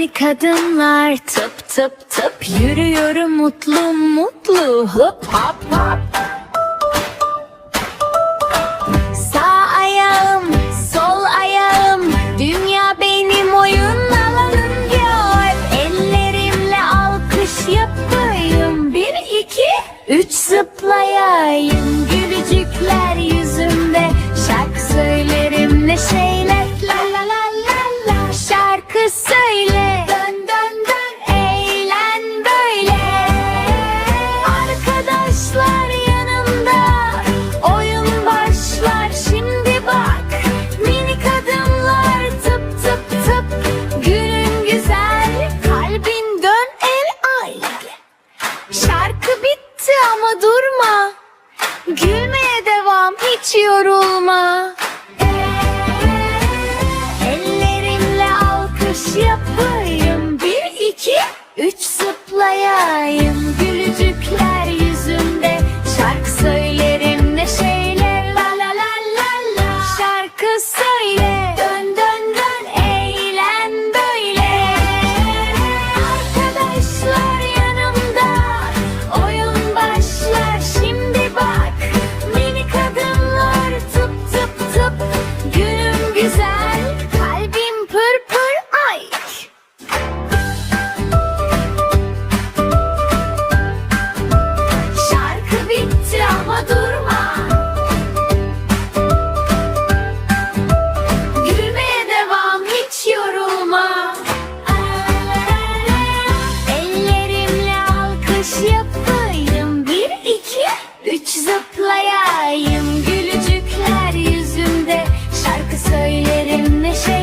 Yeni kadınlar tıp tıp tıp. Yürüyorum mutlu mutlu. Hop hop hop. Sağ ayağım, sol ayağım. Dünya benim oyun alanım gör Ellerimle alkış yapayım. Bir, iki, üç. Zıplayayım. Gülücükler yürüyeyim hiç yorulma. Ellerimle alkış yapın. yapayım. Bir iki üç zıplayayım. Gülücükler yüzümde Şarkı söylerim neşe